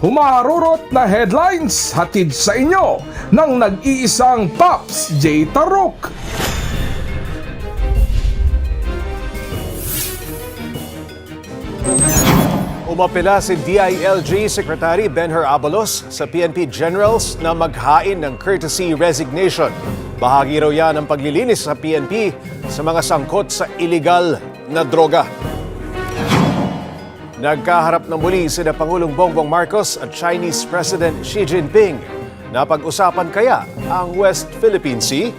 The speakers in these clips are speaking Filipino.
humarurot na headlines hatid sa inyo ng nag-iisang Pops J. Tarok. Umapela si DILG Secretary Benher Abalos sa PNP Generals na maghain ng courtesy resignation. Bahagi raw yan ng paglilinis sa PNP sa mga sangkot sa illegal na droga. Nagkaharap na muli sina Pangulong Bongbong Marcos at Chinese President Xi Jinping. Napag-usapan kaya ang West Philippine Sea?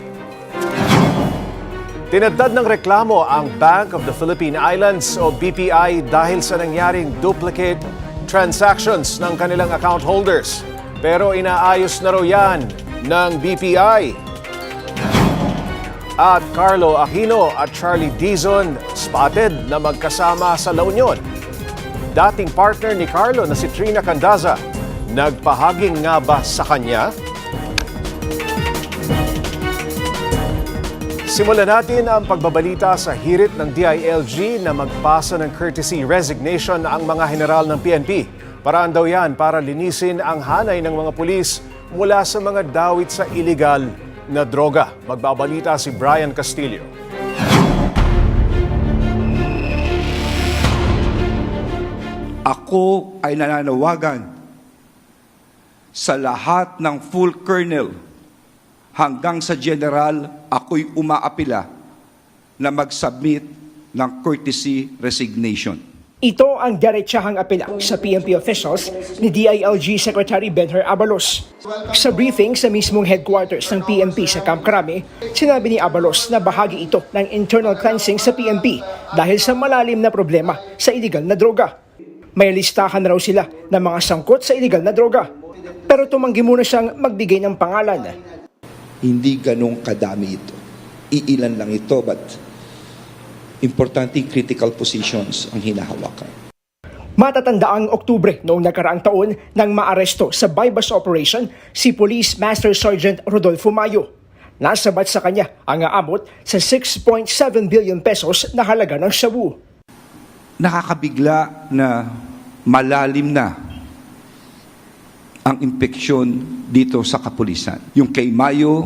Tinadtad ng reklamo ang Bank of the Philippine Islands o BPI dahil sa nangyaring duplicate transactions ng kanilang account holders. Pero inaayos na raw yan ng BPI. At Carlo Aquino at Charlie Dizon spotted na magkasama sa La Union. Dating partner ni Carlo na si Trina Candaza, nagpahaging nga ba sa kanya? Simulan natin ang pagbabalita sa hirit ng DILG na magpasa ng courtesy resignation ang mga general ng PNP. Paraan daw yan para linisin ang hanay ng mga pulis mula sa mga dawit sa illegal na droga. Magbabalita si Brian Castillo. Ako ay nananawagan sa lahat ng full colonel hanggang sa general, ako'y umaapila na mag-submit ng courtesy resignation. Ito ang diretsahang apela sa PNP officials ni DILG Secretary Benher Abalos. Sa briefing sa mismong headquarters ng PNP sa Camp Crame, sinabi ni Abalos na bahagi ito ng internal cleansing sa PNP dahil sa malalim na problema sa illegal na droga. May listahan raw sila ng mga sangkot sa illegal na droga. Pero tumanggi muna siyang magbigay ng pangalan. Hindi ganong kadami ito. Iilan lang ito, but importanteng critical positions ang hinahawakan. Matatandaang Oktubre noong nakaraang taon nang maaresto sa bypass operation si Police Master Sergeant Rodolfo Mayo. Nasabat sa kanya ang aabot sa 6.7 billion pesos na halaga ng shabu. Nakakabigla na malalim na ang impeksyon dito sa kapulisan. Yung kay Mayo,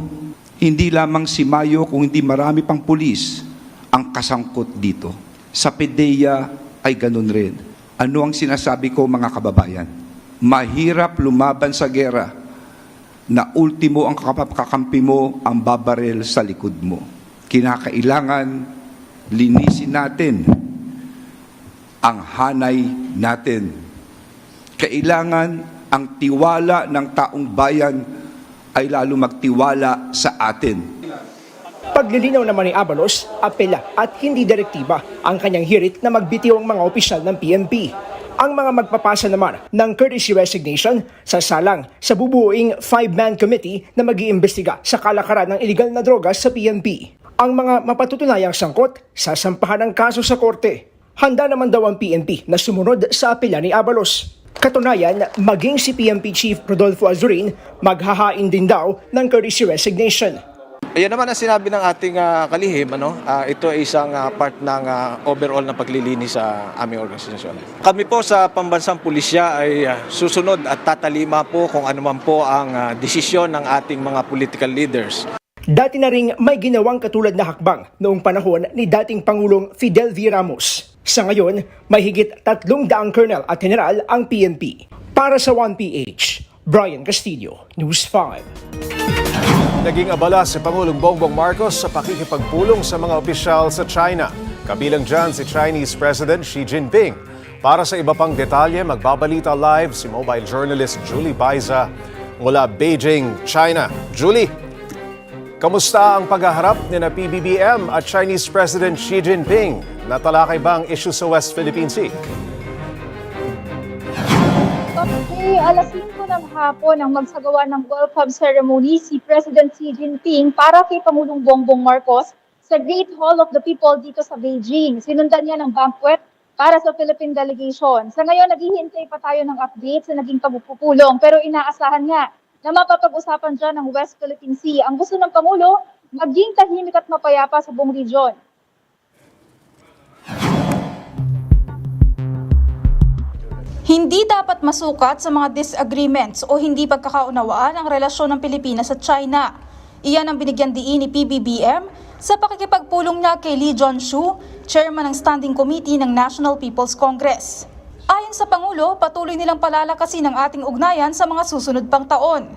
hindi lamang si Mayo kung hindi marami pang pulis ang kasangkot dito. Sa PDEA ay ganun rin. Ano ang sinasabi ko mga kababayan? Mahirap lumaban sa gera na ultimo ang kakampi mo ang babarel sa likod mo. Kinakailangan linisin natin ang hanay natin. Kailangan ang tiwala ng taong bayan ay lalo magtiwala sa atin. Paglilinaw naman ni Abalos, apela at hindi direktiba ang kanyang hirit na magbitiw ang mga opisyal ng PNP. Ang mga magpapasa naman ng courtesy resignation sa salang sa bubuoing five-man committee na mag-iimbestiga sa kalakaran ng illegal na drogas sa PNP. Ang mga mapatutunayang sangkot, sasampahan ng kaso sa korte. Handa naman daw ang PNP na sumunod sa apela ni Abalos. Katunayan, maging si PNP Chief Rodolfo Azurin maghahain din daw ng courtesy resignation. Ayan naman ang sinabi ng ating ah, kalihim, ano? Ah, ito ay isang ah, part ng ah, overall na paglilinis sa aming organisasyon. Kami po sa pambansang pulisya ay ah, susunod at tatalima po kung ano man po ang ah, desisyon ng ating mga political leaders. Dati na ring may ginawang katulad na hakbang noong panahon ni dating Pangulong Fidel V. Ramos. Sa ngayon, may higit tatlong daang colonel at general ang PNP. Para sa 1PH, Brian Castillo, News 5. Naging abala si Pangulong Bongbong Marcos sa pakikipagpulong sa mga opisyal sa China. Kabilang dyan si Chinese President Xi Jinping. Para sa iba pang detalye, magbabalita live si mobile journalist Julie Baiza mula Beijing, China. Julie, kamusta ang paghaharap ni na PBBM at Chinese President Xi Jinping? Natalakay ba ang issue sa West Philippine Sea? Okay, alas 5 ng hapon ang magsagawa ng welcome ceremony si President Xi Jinping para kay Pangulong Bongbong Marcos sa Great Hall of the People dito sa Beijing. Sinundan niya ng banquet para sa Philippine delegation. Sa ngayon, naghihintay pa tayo ng update sa naging pagpupulong pero inaasahan nga na mapapag-usapan dyan ng West Philippine Sea. Ang gusto ng Pangulo, maging tahimik at mapayapa sa buong region. Hindi dapat masukat sa mga disagreements o hindi pagkakaunawaan ang relasyon ng Pilipinas at China. Iyan ang binigyan diin ni PBBM sa pakikipagpulong niya kay Lee Jong-shu, chairman ng Standing Committee ng National People's Congress. Ayon sa Pangulo, patuloy nilang palalakasin ang ating ugnayan sa mga susunod pang taon.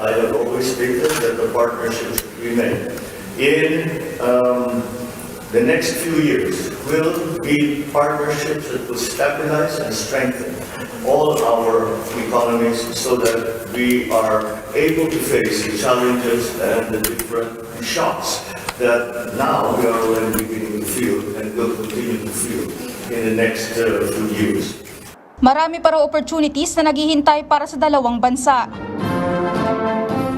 I have always stated that the partnerships we make in um, the next few years will be partnerships that will stabilize and strengthen all our economies so that we are able to face the challenges and the different shocks that now we are already beginning to feel and will continue to feel in the next uh, few years. Marami pa raw opportunities na naghihintay para sa dalawang bansa.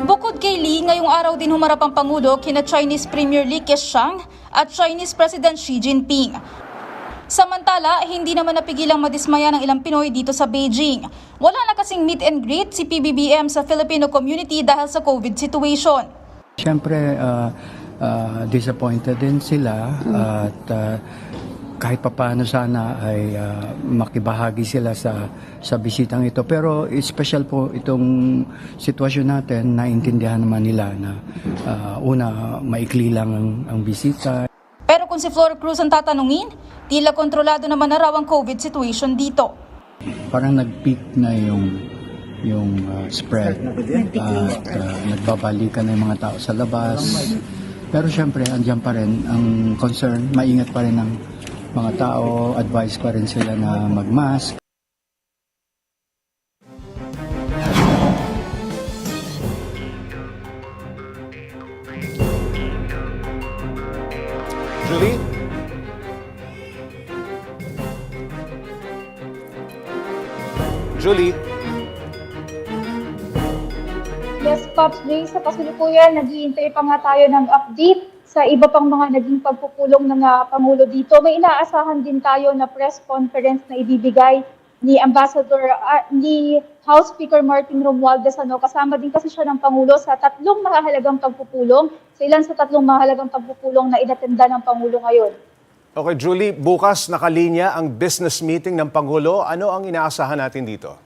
Bukod kay Lee, ngayong araw din humarap ang Pangulo kina Chinese Premier Li Keqiang at Chinese President Xi Jinping. Samantala, hindi naman napigilang madismaya ng ilang Pinoy dito sa Beijing. Wala na kasing meet and greet si PBBM sa Filipino community dahil sa COVID situation. Siyempre, uh, uh, disappointed din sila at uh, kahit papaano sana ay uh, makibahagi sila sa sa bisitang ito. Pero special po itong sitwasyon natin, naintindihan naman nila na uh, una, maikli lang ang, ang bisita. Pero kung si Flora Cruz ang tatanungin, tila kontrolado naman na raw ang COVID situation dito. Parang nag-peak na yung yung uh, spread at uh, nagbabalikan na yung mga tao sa labas. Pero syempre, andyan pa rin ang concern, maingat pa rin ang mga tao, advice pa rin sila na mag-mask. Julie? Julie? Yes, Pops Ray, sa kasalukuyan, naghihintay pa nga tayo ng update sa iba pang mga naging pagpupulong ng ah, Pangulo dito. May inaasahan din tayo na press conference na ibibigay ni Ambassador, ah, ni House Speaker Martin Romualdez. Ano, kasama din kasi siya ng Pangulo sa tatlong mahalagang pagpupulong, sa ilan sa tatlong mahalagang pagpupulong na inatenda ng Pangulo ngayon. Okay, Julie, bukas nakalinya ang business meeting ng Pangulo. Ano ang inaasahan natin dito?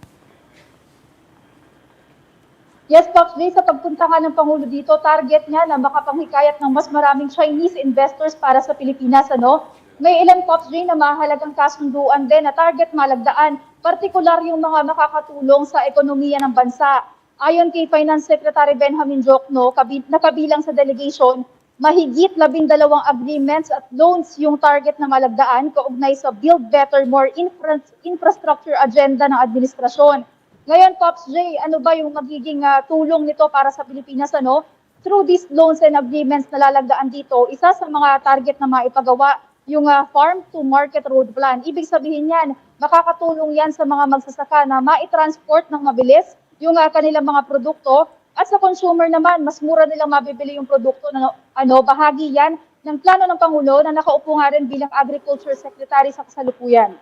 Yes, Pops Ray, sa pagpunta nga ng Pangulo dito, target niya na makapanghikayat ng mas maraming Chinese investors para sa Pilipinas. Ano? May ilang Pops Ray na mahalagang kasunduan din na target malagdaan, partikular yung mga makakatulong sa ekonomiya ng bansa. Ayon kay Finance Secretary Benjamin Jokno, kabi- nakabilang sa delegation, mahigit labing dalawang agreements at loans yung target na malagdaan kaugnay sa Build Better, More infra- Infrastructure agenda ng administrasyon. Ngayon, Pops J, ano ba yung magiging ah, tulong nito para sa Pilipinas? Ano? Through these loans and agreements na lalagdaan dito, isa sa mga target na maipagawa yung ah, Farm to Market Road Plan. Ibig sabihin yan, makakatulong yan sa mga magsasaka na mai-transport ng mabilis yung ah, kanilang mga produkto at sa consumer naman, mas mura nilang mabibili yung produkto na ano, bahagi yan ng plano ng Pangulo na nakaupo nga rin bilang Agriculture Secretary sa kasalukuyan.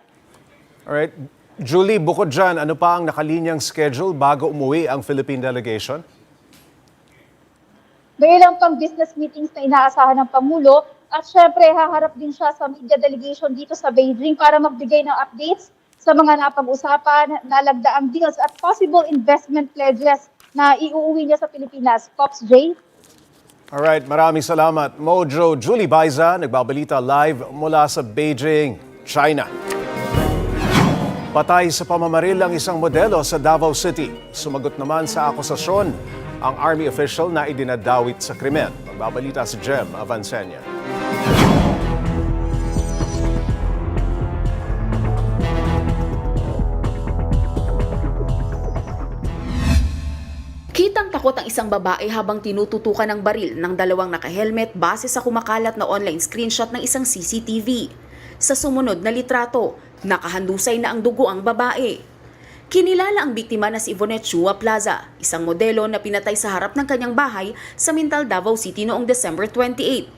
Alright. Julie, bukod dyan, ano pa ang nakalinyang schedule bago umuwi ang Philippine delegation? May ilang pang business meetings na inaasahan ng Pangulo at syempre haharap din siya sa media delegation dito sa Beijing para magbigay ng updates sa mga napag-usapan, nalagdaang deals at possible investment pledges na iuuwi niya sa Pilipinas. Pops J? Alright, maraming salamat. Mojo Julie Baiza, nagbabalita live mula sa Beijing, China. Patay sa pamamaril ang isang modelo sa Davao City. Sumagot naman sa akusasyon ang army official na idinadawit sa krimen. Magbabalita si Jem Avancenia. Kitang takot ang isang babae habang tinututukan ng baril ng dalawang nakahelmet base sa kumakalat na online screenshot ng isang CCTV. Sa sumunod na litrato, nakahandusay na ang dugo ang babae. Kinilala ang biktima na si Yvonne Chua Plaza, isang modelo na pinatay sa harap ng kanyang bahay sa Mintal, Davao City noong December 28.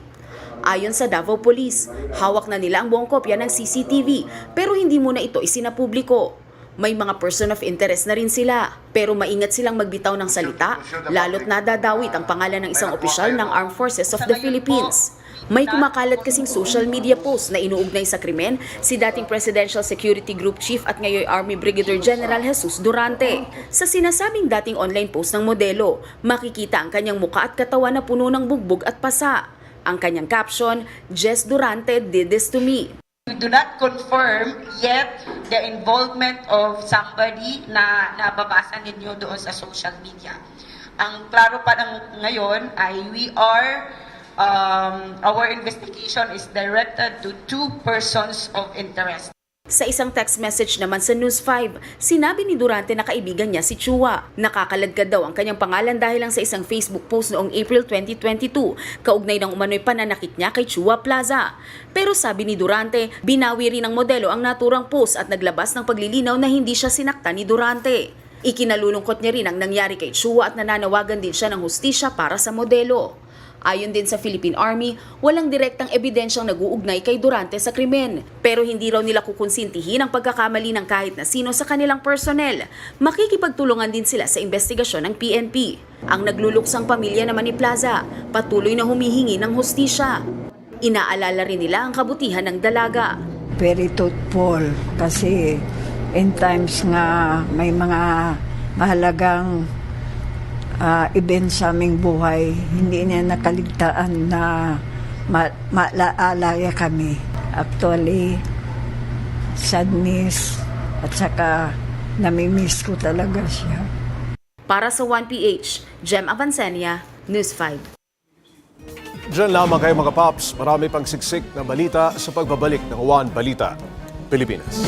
Ayon sa Davao Police, hawak na nila ang buong kopya ng CCTV pero hindi muna ito isinapubliko. May mga person of interest na rin sila, pero maingat silang magbitaw ng salita, lalo't nadadawit ang pangalan ng isang opisyal ng Armed Forces of the Philippines. May kumakalat kasing social media post na inuugnay sa krimen si dating Presidential Security Group Chief at ngayon Army Brigadier General Jesus Durante. Sa sinasabing dating online post ng modelo, makikita ang kanyang muka at katawan na puno ng bugbog at pasa. Ang kanyang caption, Jess Durante did this to me. We do not confirm yet the involvement of somebody na nababasa ninyo doon sa social media. Ang klaro pa ng ngayon ay we are, um, our investigation is directed to two persons of interest. Sa isang text message naman sa News 5, sinabi ni Durante na kaibigan niya si Chua. Nakakaladkad daw ang kanyang pangalan dahil lang sa isang Facebook post noong April 2022, kaugnay ng umano'y pananakit niya kay Chua Plaza. Pero sabi ni Durante, binawi rin ng modelo ang naturang post at naglabas ng paglilinaw na hindi siya sinakta ni Durante. Ikinalulungkot niya rin ang nangyari kay Chua at nananawagan din siya ng hustisya para sa modelo. Ayon din sa Philippine Army, walang direktang ebidensyang nag-uugnay kay Durante sa krimen. Pero hindi raw nila kukonsintihin ang pagkakamali ng kahit na sino sa kanilang personnel. Makikipagtulungan din sila sa investigasyon ng PNP. Ang nagluluksang pamilya naman ni Plaza, patuloy na humihingi ng hustisya. Inaalala rin nila ang kabutihan ng dalaga. very thoughtful kasi in times nga may mga mahalagang ah, event sa aming buhay, hindi niya nakaligtaan na ma- maalala kami. Actually, sadness at saka namimiss ko talaga siya. Para sa 1PH, Jem Avancenia, News 5. Diyan lamang kayo mga paps, marami pang siksik na balita sa pagbabalik ng One Balita, Pilipinas.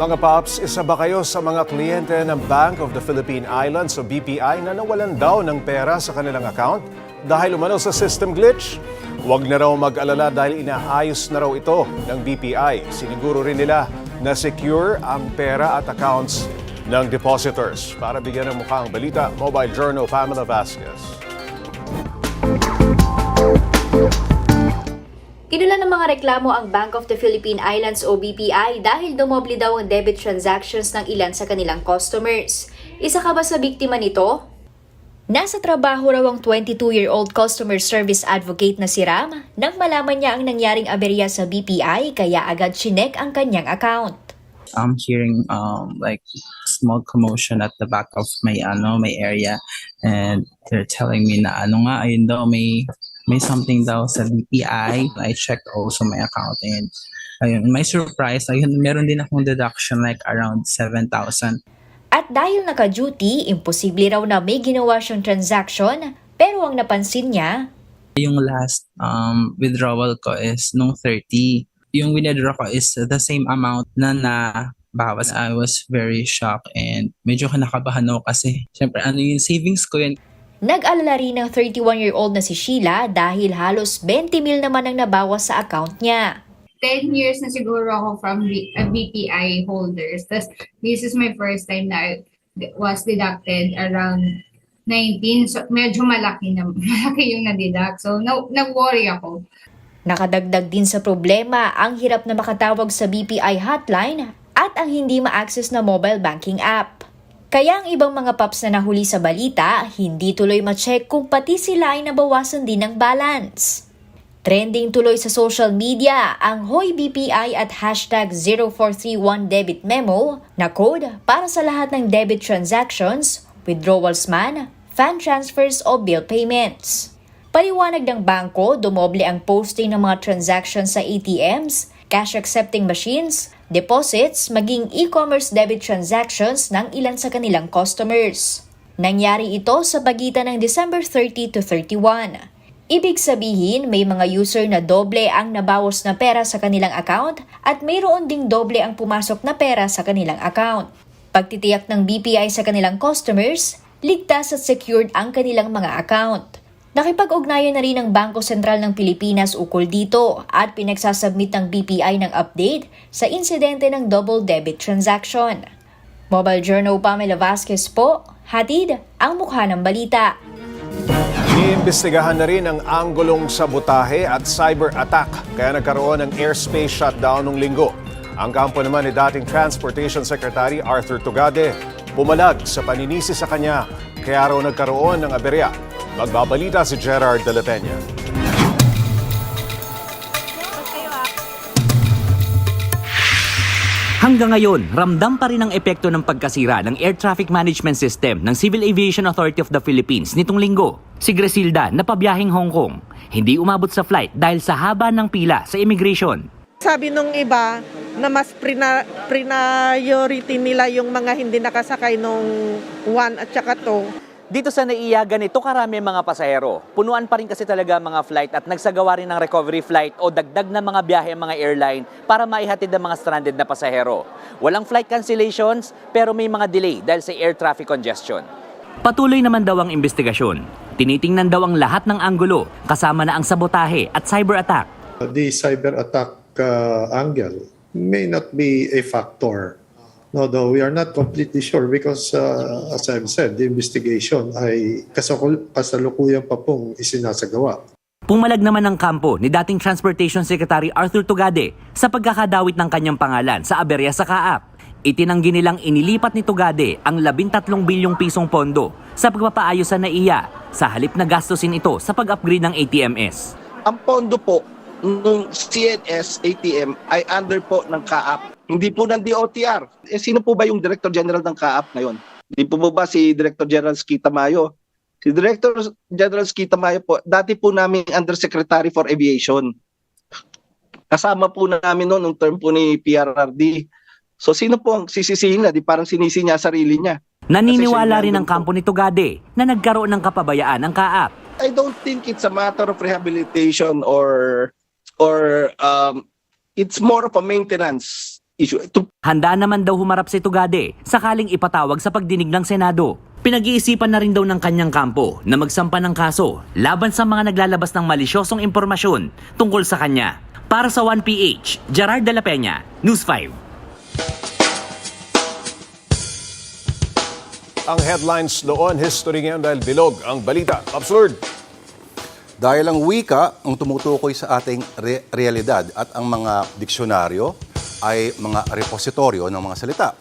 Mga paps, isa ba kayo sa mga kliyente ng Bank of the Philippine Islands o BPI na nawalan daw ng pera sa kanilang account dahil umano sa system glitch? Huwag na raw mag-alala dahil inaayos na raw ito ng BPI. Siniguro rin nila na secure ang pera at accounts ng depositors. Para bigyan ng mukha ang balita, Mobile Journal Pamela Vasquez. Kinula ng mga reklamo ang Bank of the Philippine Islands o BPI dahil dumoble daw ang debit transactions ng ilan sa kanilang customers. Isa ka ba sa biktima nito? Nasa trabaho raw ang 22-year-old customer service advocate na si Ram nang malaman niya ang nangyaring aberya sa BPI kaya agad chinek ang kanyang account. I'm hearing um like small commotion at the back of my ano my area and they're telling me na ano nga ayun daw may may something daw sa BPI. I. Checked also my account and ayun my surprise. Ayun meron din akong deduction like around 7,000 At dahil naka-duty, imposible raw na may ginawa siyang transaction pero ang napansin niya, yung last um withdrawal ko is nung 30 yung withdraw ko is the same amount na na bawas I was very shocked and medyo kinakabahan ako kasi syempre ano yung savings ko yun Nag-alala rin ng 31-year-old na si Sheila dahil halos 20 mil naman ang nabawas sa account niya. 10 years na siguro ako from B- uh, BPI holders. Tapos, this is my first time na was deducted around 19. So, medyo malaki na, malaki yung na-deduct. So, no, nag-worry ako. Nakadagdag din sa problema ang hirap na makatawag sa BPI hotline at ang hindi ma-access na mobile banking app. Kaya ang ibang mga paps na nahuli sa balita, hindi tuloy ma-check kung pati sila ay nabawasan din ng balance. Trending tuloy sa social media ang Hoy BPI at hashtag 0431 debit memo na code para sa lahat ng debit transactions, withdrawals man, fan transfers o bill payments. Paliwanag ng bangko, dumoble ang posting ng mga transactions sa ATMs, cash accepting machines, deposits, maging e-commerce debit transactions ng ilan sa kanilang customers. Nangyari ito sa pagitan ng December 30 to 31. Ibig sabihin, may mga user na doble ang nabawas na pera sa kanilang account at mayroon ding doble ang pumasok na pera sa kanilang account. Pagtitiyak ng BPI sa kanilang customers, ligtas at secured ang kanilang mga account. Nakipag-ugnayan na rin ang Bangko Sentral ng Pilipinas ukol dito at pinagsasubmit ng BPI ng update sa insidente ng double debit transaction. Mobile Journal Pamela Vasquez po, hatid ang mukha ng balita. Iimbestigahan na rin ang anggulong sabotahe at cyber attack kaya nagkaroon ng airspace shutdown nung linggo. Ang kampo naman ni dating Transportation Secretary Arthur Tugade pumalag sa paninisi sa kanya kaya raw nagkaroon ng aberya. Magbabalita si Gerard de la Peña. Hanggang ngayon, ramdam pa rin ang epekto ng pagkasira ng Air Traffic Management System ng Civil Aviation Authority of the Philippines nitong linggo. Si Gresilda na pabiyahing Hong Kong, hindi umabot sa flight dahil sa haba ng pila sa immigration. Sabi nung iba na mas prina, priority nila yung mga hindi nakasakay nung 1 at saka 2. Dito sa NAIA, ganito karami mga pasahero. Punuan pa rin kasi talaga ang mga flight at nagsagawa rin ng recovery flight o dagdag na mga biyahe ang mga airline para maihatid ang mga stranded na pasahero. Walang flight cancellations pero may mga delay dahil sa air traffic congestion. Patuloy naman daw ang investigasyon. Tinitingnan daw ang lahat ng anggulo kasama na ang sabotahe at cyber attack. the cyber attack angle may not be a factor. No, though we are not completely sure because uh, as I've said, the investigation ay kasakul- kasalukuyan pa pong isinasagawa. Pumalag naman ang kampo ni dating Transportation Secretary Arthur Tugade sa pagkakadawit ng kanyang pangalan sa aberya sa Kaap. Itinanggi nilang inilipat ni Tugade ang 13 bilyong pisong pondo sa pagpapaayos sa NAIA sa halip na gastusin ito sa pag-upgrade ng ATMS. ang pondo po ng CNS ATM ay under po ng CAAP. Hindi po ng DOTR. Eh, sino po ba yung Director General ng CAAP ngayon? Hindi po ba si Director General Skita Mayo? Si Director General Skita Mayo po, dati po namin Undersecretary for Aviation. Kasama po namin noon nung term po ni PRRD. So sino po ang sisisihin na? Di parang sinisi niya sarili niya. Naniniwala rin ang kampo ni Tugade na nagkaroon ng kapabayaan ng Kaap. I don't think it's a matter of rehabilitation or or um, it's more of a maintenance issue. To Handa naman daw humarap si Tugade sakaling ipatawag sa pagdinig ng Senado. Pinag-iisipan na rin daw ng kanyang kampo na magsampa ng kaso laban sa mga naglalabas ng malisyosong impormasyon tungkol sa kanya. Para sa 1PH, Gerard de la Peña, News 5. Ang headlines noon, history ngayon dahil bilog ang balita. Absurd! Dahil ang wika ang tumutukoy sa ating re- realidad at ang mga diksyonaryo ay mga repositoryo ng mga salita.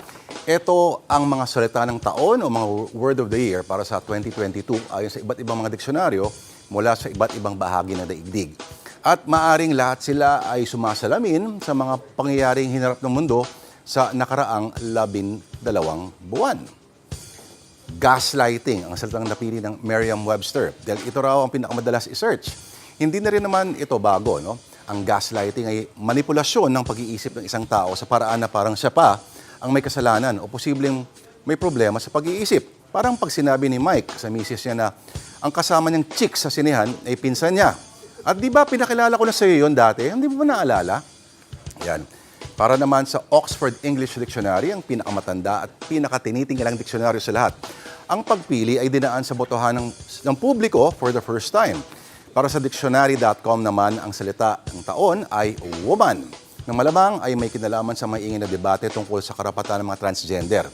Ito ang mga salita ng taon o mga word of the year para sa 2022 ayon sa iba't ibang mga diksyonaryo mula sa iba't ibang bahagi ng daigdig. At maaring lahat sila ay sumasalamin sa mga pangyayaring hinarap ng mundo sa nakaraang labin dalawang buwan gaslighting ang salitang napili ng Merriam-Webster dahil ito raw ang pinakamadalas i-search. Hindi na rin naman ito bago, no? Ang gaslighting ay manipulasyon ng pag-iisip ng isang tao sa paraan na parang siya pa ang may kasalanan o posibleng may problema sa pag-iisip. Parang pag sinabi ni Mike sa misis niya na ang kasama niyang chick sa sinehan ay pinsan niya. At di ba pinakilala ko na sa iyo yon dati? Hindi mo ba naalala? Yan. Para naman sa Oxford English Dictionary, ang pinakamatanda at pinakatinitinglang diksyonaryo sa lahat. Ang pagpili ay dinaan sa botohan ng, ng publiko for the first time. Para sa dictionary.com naman, ang salita ng taon ay woman. Nang malamang ay may kinalaman sa maingin na debate tungkol sa karapatan ng mga transgender.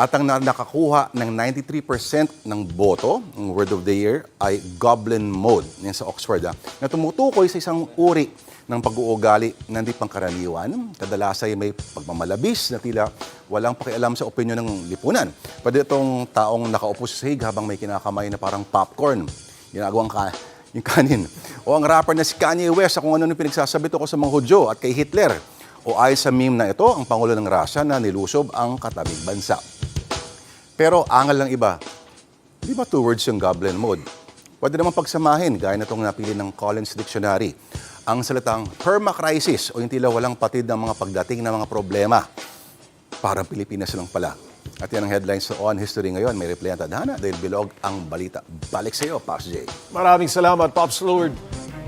At ang na- nakakuha ng 93% ng boto, ang word of the year, ay goblin mode, yan sa Oxford, ah, na tumutukoy sa isang uri ng pag-uugali na hindi pangkaraniwan. Kadalasan ay may pagmamalabis na tila walang pakialam sa opinyon ng lipunan. Pwede itong taong nakaupo sa sahig habang may kinakamay na parang popcorn. Ginagawang ka yung kanin. O ang rapper na si Kanye West kung ano yung pinagsasabi ko sa mga Hudyo at kay Hitler. O ayon sa meme na ito, ang Pangulo ng Russia na nilusob ang katabing bansa. Pero angal lang iba, di ba two words yung goblin mode? Pwede naman pagsamahin, gaya na itong napili ng Collins Dictionary. Ang salitang perma-crisis o yung tila walang patid ng mga pagdating ng mga problema. Parang Pilipinas lang pala. At yan ang headlines sa On History ngayon. May replay ang tadhana dahil bilog ang balita. Balik sa iyo, Pops J. Maraming salamat, Pops Lord.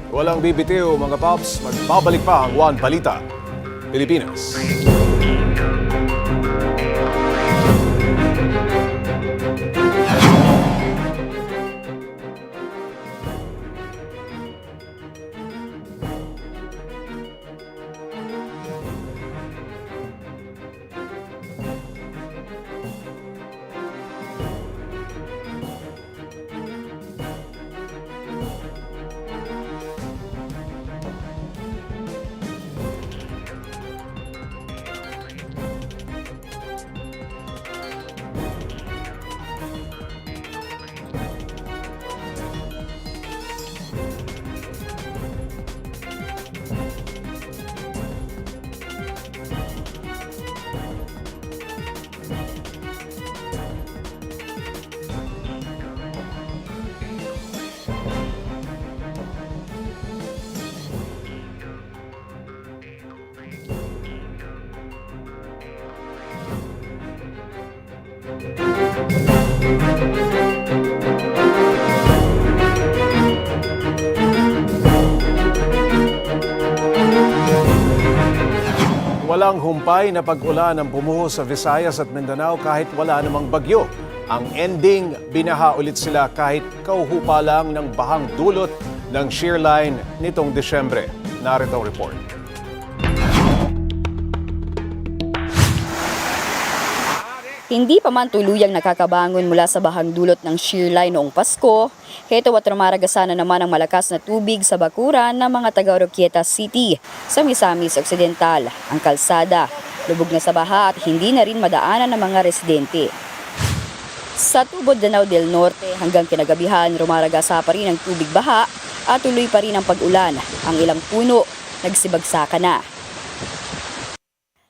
Walang bibitiw, mga Pops. Magbabalik pa ang One Balita. Pilipinas. Walang humpay na pag-ulan ang bumuho sa Visayas at Mindanao kahit wala namang bagyo. Ang ending, binaha ulit sila kahit kauhupa lang ng bahang dulot ng shear line nitong Desyembre. Narito ang report. Hindi pa man tuluyang nakakabangon mula sa bahang dulot ng shear line noong Pasko, heto at rumaragasan na naman ang malakas na tubig sa bakuran ng mga taga Oroquieta City sa Misamis Occidental. Ang kalsada, lubog na sa baha at hindi na rin madaanan ng mga residente. Sa Tubod Danao del Norte hanggang kinagabihan rumaragasa pa rin ang tubig baha at tuloy pa rin ang pag-ulan. Ang ilang puno nagsibagsakan na.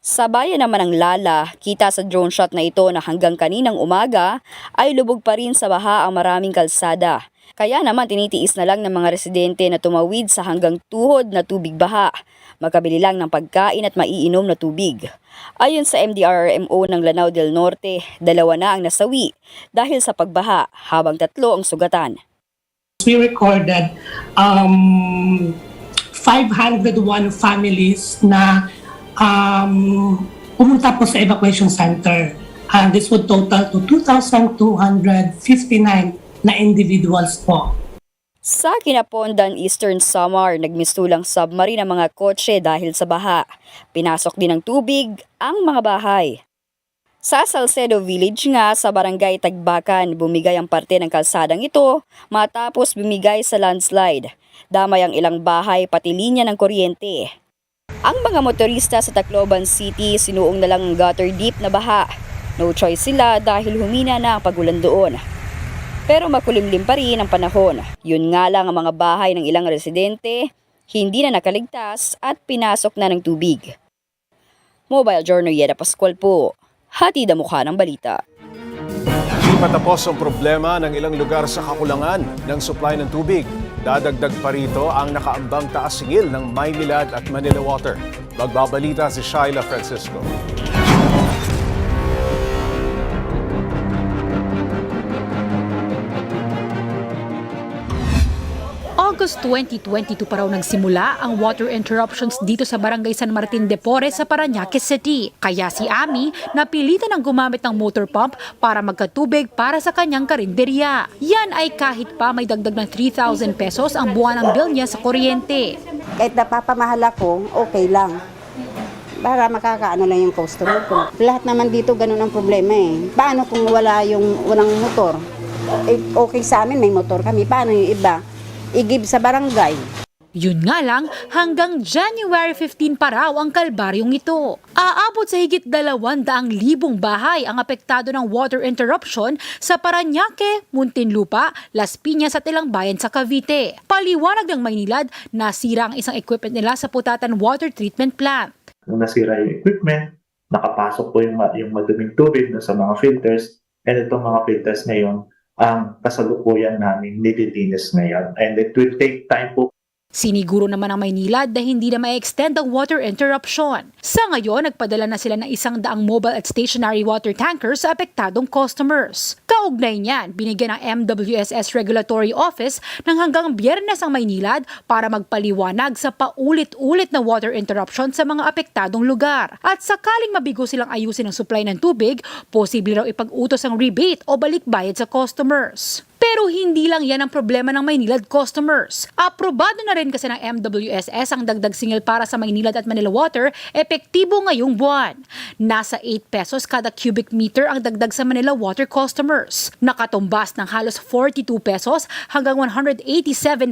Sa bayan naman ng Lala, kita sa drone shot na ito na hanggang kaninang umaga ay lubog pa rin sa baha ang maraming kalsada. Kaya naman tinitiis na lang ng mga residente na tumawid sa hanggang tuhod na tubig baha. Makabili lang ng pagkain at maiinom na tubig. Ayon sa MDRRMO ng Lanao del Norte, dalawa na ang nasawi dahil sa pagbaha habang tatlo ang sugatan. we recorded um, 501 families na um, pumunta po sa evacuation center. And this would total to 2,259 na individuals po. Sa Kinapondan, Eastern Samar, nagmistulang submarine ang mga kotse dahil sa baha. Pinasok din ng tubig ang mga bahay. Sa Salcedo Village nga sa barangay Tagbakan, bumigay ang parte ng kalsadang ito matapos bumigay sa landslide. Damay ang ilang bahay pati linya ng kuryente. Ang mga motorista sa Tacloban City sinuong na lang ang gutter deep na baha. No choice sila dahil humina na ang pagulan doon. Pero makulimlim pa rin ang panahon. Yun nga lang ang mga bahay ng ilang residente, hindi na nakaligtas at pinasok na ng tubig. Mobile Journal Yeda Pascual po. Hatid ang mukha ng balita. Di patapos ang problema ng ilang lugar sa kakulangan ng supply ng tubig. Dadagdag pa rito ang nakaambang taas singil ng Maynilad at Manila Water. Magbabalita si Shaila Francisco. August 2022 pa raw nagsimula ang water interruptions dito sa Barangay San Martin de Porres sa Parañaque City. Kaya si Ami napilitan ng gumamit ng motor pump para magkatubig para sa kanyang karinderya. Yan ay kahit pa may dagdag ng 3,000 pesos ang buwan ng bill niya sa kuryente. Kahit napapamahal ako, okay lang. Para makakaano lang yung customer ko. Lahat naman dito ganun ang problema eh. Paano kung wala yung walang motor? Eh, okay sa amin, may motor kami. Paano yung iba? I-give sa barangay. Yun nga lang, hanggang January 15 pa raw ang kalbaryong ito. Aabot sa higit 200,000 bahay ang apektado ng water interruption sa Paranaque, Muntinlupa, Las Piñas at ilang bayan sa Cavite. Paliwanag ng Maynilad, nasira ang isang equipment nila sa Putatan Water Treatment Plant. Nung nasira yung equipment, nakapasok po yung, yung maduming tubig sa mga filters, and itong mga filters ngayon, ang kasalukuyan namin nililinis ngayon. And it will take time po Siniguro naman ng Maynilad na hindi na ma-extend ang water interruption. Sa ngayon, nagpadala na sila ng isang daang mobile at stationary water tankers sa apektadong customers. Kaugnay niyan, binigyan ng MWSS Regulatory Office ng hanggang biyernes ang Maynilad para magpaliwanag sa paulit-ulit na water interruption sa mga apektadong lugar. At sakaling mabigo silang ayusin ang supply ng tubig, posible raw ipag-utos ang rebate o balik bayad sa customers. Pero hindi lang yan ang problema ng Maynilad customers. Aprobado na rin kasi ng MWSS ang dagdag singil para sa Maynilad at Manila Water epektibo ngayong buwan. Nasa 8 pesos kada cubic meter ang dagdag sa Manila Water customers. Nakatumbas ng halos 42 pesos hanggang 187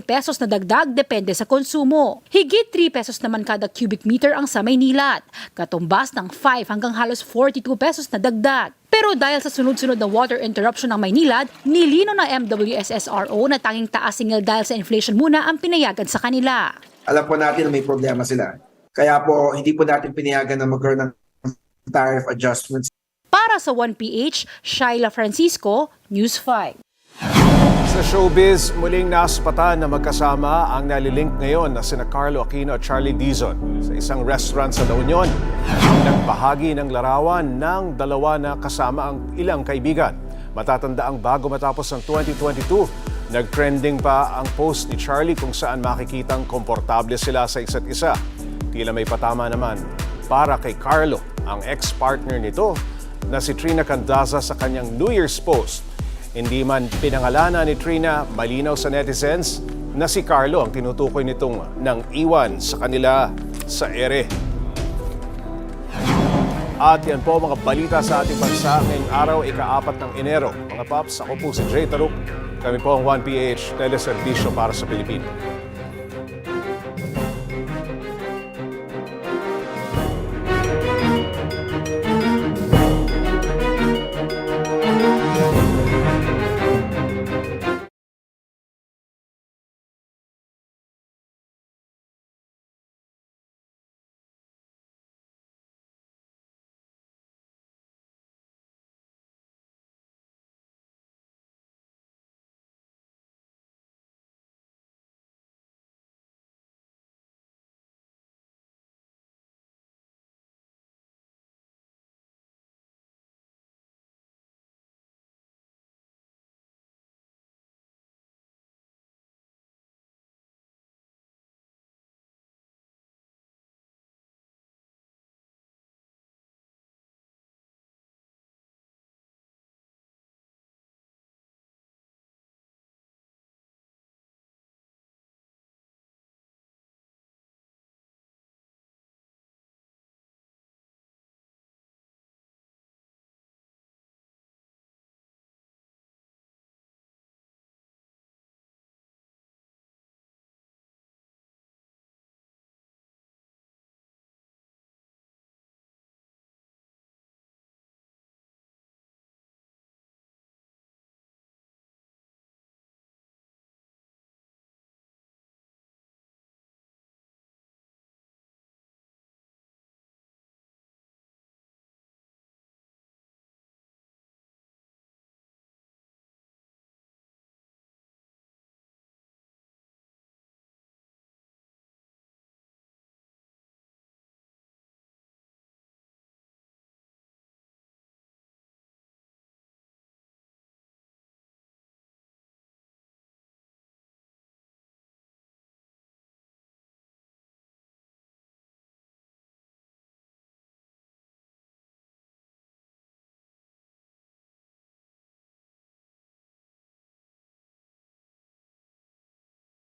pesos na dagdag depende sa konsumo. Higit 3 pesos naman kada cubic meter ang sa Maynilad. Katumbas ng 5 hanggang halos 42 pesos na dagdag. Pero dahil sa sunod-sunod na water interruption ng Maynilad, nilino ng MWSSRO na tanging taas single dahil sa inflation muna ang pinayagan sa kanila. alam po natin na may problema sila. Kaya po, hindi po natin pinayagan na magkaroon ng tariff adjustments. Para sa 1PH, Shaila Francisco, News 5. Sa showbiz, muling naspatan na magkasama ang nalilink ngayon na sina Carlo Aquino at Charlie Dizon sa isang restaurant sa La Union. Nagbahagi ng larawan ng dalawa na kasama ang ilang kaibigan. Matatanda ang bago matapos ang 2022, nag-trending pa ang post ni Charlie kung saan makikitang komportable sila sa isa't isa. Tila may patama naman para kay Carlo, ang ex-partner nito na si Trina Candaza sa kanyang New Year's post. Hindi man pinangalanan ni Trina, malinaw sa netizens na si Carlo ang tinutukoy nitong nang iwan sa kanila sa ere. At yan po mga balita sa ating bansa ngayong araw, ika-apat ng Enero. Mga paps, ako po si Jay Taruk. Kami po ang 1PH Teleservisyo para sa Pilipino.